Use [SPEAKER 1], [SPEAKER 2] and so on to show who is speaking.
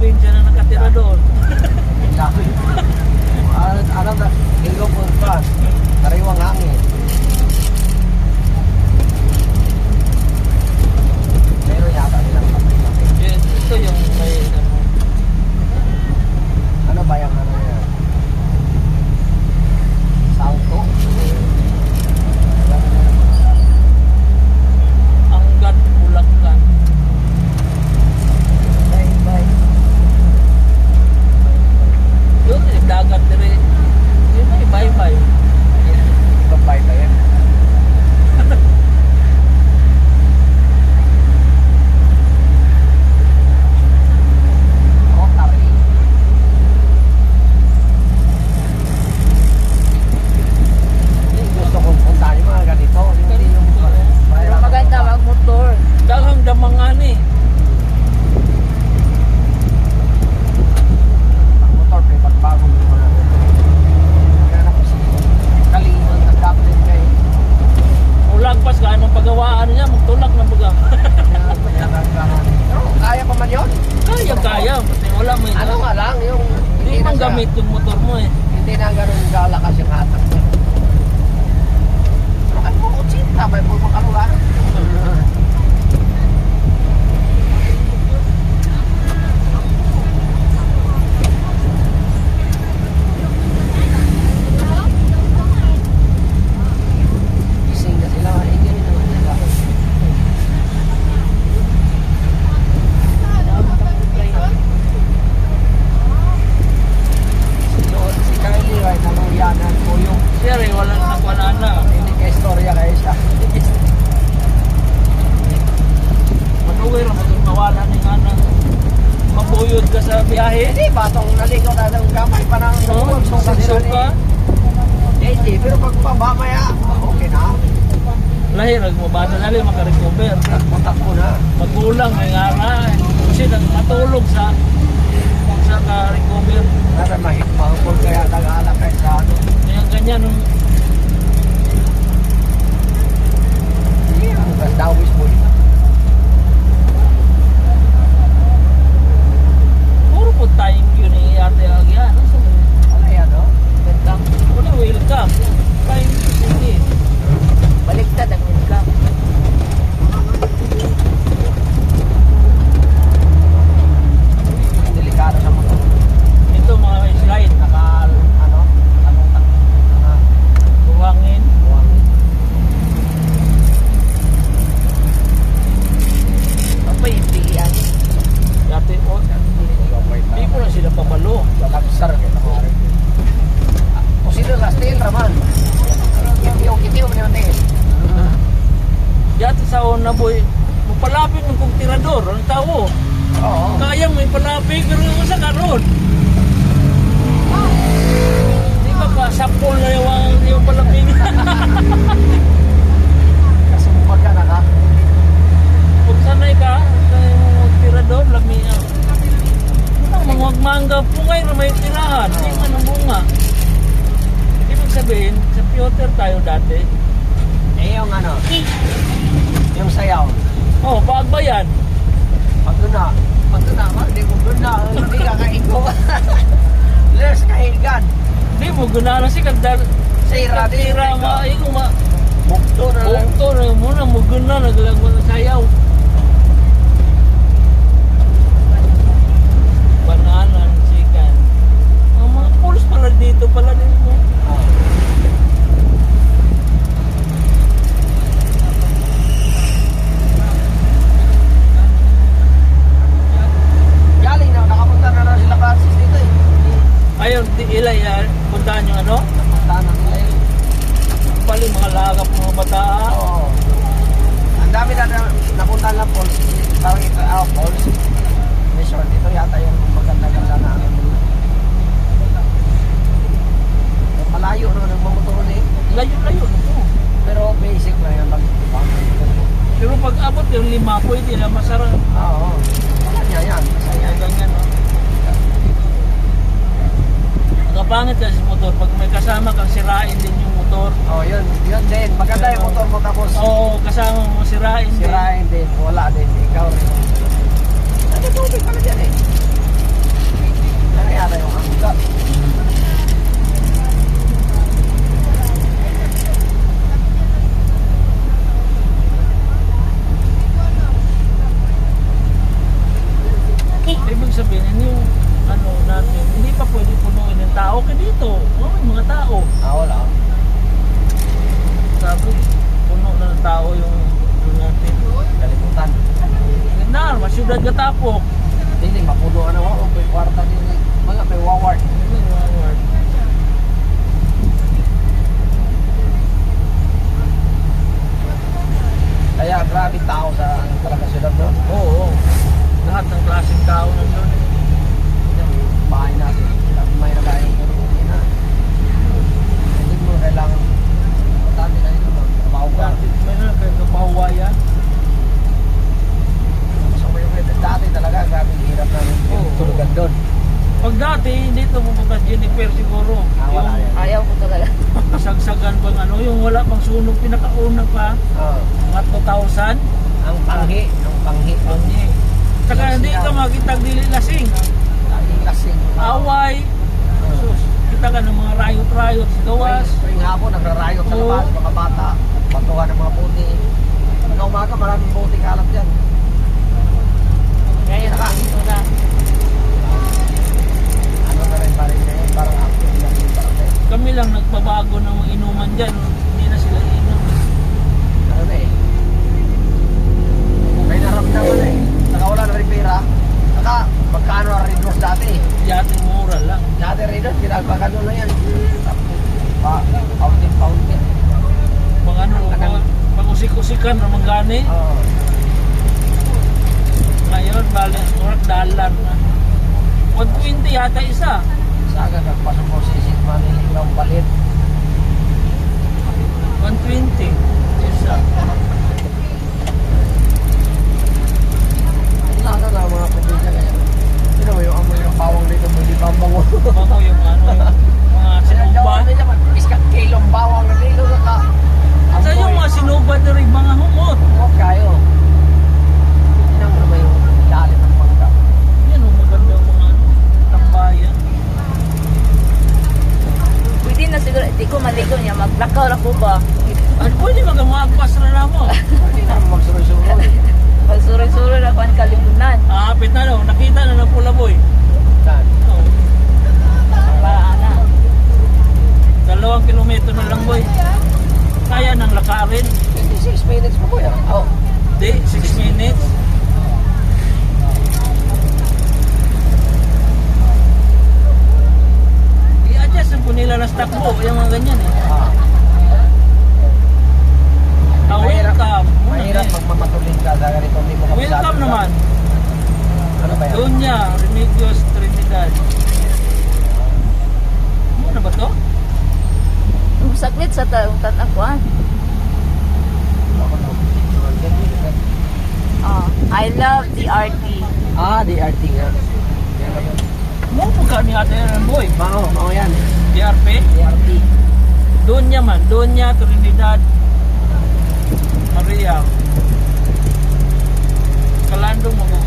[SPEAKER 1] probinsya na
[SPEAKER 2] nakatira doon. Pagawaan niya, magtulak na baga.
[SPEAKER 1] Pero kaya pa man yun.
[SPEAKER 2] kaya kaya, wala may
[SPEAKER 1] Ano nga lang, yung
[SPEAKER 2] Hindi
[SPEAKER 1] siya-
[SPEAKER 2] gamit yung motor mo eh.
[SPEAKER 1] Hindi na ganun galakas yung hatak niya. Pero kahit mo kutsinta, may pulpang kalugar. Gising na sila, hindi rin naman nila. Doon si Kylie, right, naluyanan po yung
[SPEAKER 2] Sir eh, wala na wala na.
[SPEAKER 1] hindi ka istorya kayo siya.
[SPEAKER 2] Manuwi ra motor mawala ni nga na. Mabuyod ka sa biyahe.
[SPEAKER 1] Hindi, batong naligaw na ng gamay pa ng
[SPEAKER 2] Oo,
[SPEAKER 1] so, so,
[SPEAKER 2] suka.
[SPEAKER 1] Eh, Hindi, pero pag pamamaya, okay na.
[SPEAKER 2] Lahir, nagmabasa na rin makarecover.
[SPEAKER 1] Kontak mo na.
[SPEAKER 2] Magulang, may nga eh. Kasi nang matulog sa sa ka-recover.
[SPEAKER 1] Para mahipahupol kaya nag-alak kayo sa ano.
[SPEAKER 2] Kaya ganyan, nung
[SPEAKER 1] Yeah, ang dawis mo.
[SPEAKER 2] puro po thank you ni Ate Agya. Ano sa
[SPEAKER 1] Ano yan, no?
[SPEAKER 2] welcome? Ano welcome? Thank you, sige.
[SPEAKER 3] Baliktad ang welcome.
[SPEAKER 1] Delikado sa motor.
[SPEAKER 2] Ito mga slide,
[SPEAKER 1] Naka, ano, nakalutang. Naka,
[SPEAKER 2] buhangin.
[SPEAKER 1] buwang.
[SPEAKER 3] Papay, hindi yan.
[SPEAKER 2] Dati po, hindi ko na sila pabalo.
[SPEAKER 1] Lagsar kita ko rin. O sino sa steel raman? Kitiyo, kitiyo mo naman tingin.
[SPEAKER 2] Dati sa una boy, magpalapit ng kong tirador, ang tao.
[SPEAKER 1] Oo.
[SPEAKER 2] Kaya may palapit, karon. Di ba ka, sapol na yung, yung palapit.
[SPEAKER 1] Kasumpag ka na ka.
[SPEAKER 2] Pag sanay ka, sa yung tirador, lami ang ang mga mangga pungay na may tirahan, hindi man ang bunga. Ibig sabihin, sa Piotr tayo dati,
[SPEAKER 1] Eh, yung ano, yung sayaw.
[SPEAKER 2] oh, paagbayan.
[SPEAKER 1] Pag doon na, pag doon na, ma, hindi mo doon na, hindi ka kaiko. Les, kahigan.
[SPEAKER 2] Di mo guna na si kagdal.
[SPEAKER 1] Sira, di
[SPEAKER 2] Tira ma, ikaw ma.
[SPEAKER 1] Bukto na lang.
[SPEAKER 2] Bukto na muna mo guna naglag mo na sayaw. Bananan, chicken. Ang mga pulos pala dito pala din mo.
[SPEAKER 1] Oh. Galing na, nakapunta na na sila Francis dito eh.
[SPEAKER 2] Ayun, di ilay yan. Puntahan yung ano.
[SPEAKER 1] Punta na nila eh.
[SPEAKER 2] Pali mga lagap mga bata.
[SPEAKER 1] Oo. Ang dami na na- napunta na Falls. Parang ito, ah, Falls. Resort. Ito yata yung maganda-ganda na ano. Malayo no, nagmamotor eh.
[SPEAKER 2] Layo-layo na po.
[SPEAKER 1] Pero basic na yan. Mag
[SPEAKER 2] Pero pag yung lima, pwede na masarap.
[SPEAKER 1] Oo. Wala niya yan. Masaya.
[SPEAKER 2] Ganyan, no? Nakapangit kasi sa motor. Pag may kasama kang sirain din yung motor.
[SPEAKER 1] Oh, yun. Yun din. Maganda yung motor mo tapos
[SPEAKER 2] Oo, kasama mo sirain din.
[SPEAKER 1] sirain din. Wala din. Ikaw rin. Nagtutubig pala dyan eh. Nangyari yung hanggat.
[SPEAKER 2] dito. Oh, may mga tao.
[SPEAKER 1] Ah, wala.
[SPEAKER 2] Sabi, puno na ng tao yung yung natin.
[SPEAKER 1] Kalimutan.
[SPEAKER 2] Masyudad ka tapok.
[SPEAKER 1] Hindi, mapuno na ako. Kwarta din. Mga may waward. Kaya grabe tao sa talaga sila doon.
[SPEAKER 2] Oo, oo. Lahat ng klaseng tao nandun.
[SPEAKER 1] Yung bahay natin. Sabi may na bahay pero hindi na. Hindi mo kailangan. Dati na ito mo. Trabaho ka.
[SPEAKER 2] Dati, may na kayo kapahuwayan.
[SPEAKER 1] So, yung dati talaga grabe ang hirap namin.
[SPEAKER 2] Oo.
[SPEAKER 1] Tulugan doon.
[SPEAKER 2] Pag dati, hindi ito pupunta Jennifer siguro.
[SPEAKER 1] Ah, wala yan.
[SPEAKER 3] Ayaw ko talaga.
[SPEAKER 2] Yung kasagsagan pang ano, yung wala pang sunog, pinakauna pa,
[SPEAKER 1] Oo.
[SPEAKER 2] mga 2,000.
[SPEAKER 1] Ang panghi. Ang panghi.
[SPEAKER 2] Ang eh. Saka hindi ka makita dili lasing. Away. Sus, kita ka ng mga rayot-rayot sa gawas.
[SPEAKER 1] Tuwing, hapon, nagrarayot sa labas, mga bata, batuhan ng mga puti. Pagka umaga, maraming puti kalat dyan.
[SPEAKER 3] Ngayon, dito na.
[SPEAKER 1] Ano na rin parang ngayon, parang active lang.
[SPEAKER 2] Kami lang nagbabago ng inuman dyan. Hindi na sila inom.
[SPEAKER 1] Ano na eh. May naramdaman na eh. Saka wala na rin pera. Saka, magkano ang Red Rose dati?
[SPEAKER 2] Yating mura lang.
[SPEAKER 1] Dati Red Rose, ginagpagano na yan. Pa, fountain, fountain.
[SPEAKER 2] Pag ano, pag, pag usik-usikan naman gani.
[SPEAKER 1] Oo.
[SPEAKER 2] Ngayon, bali, orak dalan na. 120 yata isa.
[SPEAKER 1] Saka nagpasok mo si Sid Manila ng balit.
[SPEAKER 2] 120 isa.
[SPEAKER 1] Saka na mga probinsya kaya. Sino mo yung amoy ng bawang dito, hindi pa bango.
[SPEAKER 2] Bango yung ano, yung mga sinumba.
[SPEAKER 1] nila man, iskat kilong bawang na dito ka.
[SPEAKER 2] Sa yung mga sinumba na rin, mga humot.
[SPEAKER 1] Huwag kayo. Tingnan mo naman yung lalim ng mangga.
[SPEAKER 2] Yan ang maganda mga ano, tambayan.
[SPEAKER 3] Pwede na siguro, hindi ko maligo niya. Maglakaw na ko ba?
[SPEAKER 2] At pwede magamagpas na na mo.
[SPEAKER 1] Hindi na magsuroy-suroy.
[SPEAKER 3] Pag-suri-suri na ko ang kalimunan.
[SPEAKER 2] Ah, apit na no, nakita na ng pula boy.
[SPEAKER 1] Saan?
[SPEAKER 2] Oh,
[SPEAKER 3] Para na.
[SPEAKER 2] dalawang kilometro na lang boy. Lakarin.
[SPEAKER 1] 26 minutes pa po yan. Oh.
[SPEAKER 2] Di, 6 minutes. I-adjust po nila ng stock mo, yung mga ganyan eh.
[SPEAKER 1] Ah.
[SPEAKER 2] Ah,
[SPEAKER 1] Mahirap-
[SPEAKER 2] welcome.
[SPEAKER 1] Mahirap magmamatuling ka sa ganito. Hindi mo
[SPEAKER 2] Welcome naman.
[SPEAKER 1] Ano ba yan?
[SPEAKER 2] Donya, Remedios Trinidad. Ano ba to?
[SPEAKER 3] Yung saklit sa taong tatakuan. Oh, I love the RT.
[SPEAKER 1] Ah, nga. Yan ba yun?
[SPEAKER 2] Mo po ka ni ate ng boy.
[SPEAKER 1] Mao, mao yan.
[SPEAKER 2] DRP.
[SPEAKER 1] DRT.
[SPEAKER 2] Donya man, Donya Trinidad. Maria. Kalandong mo.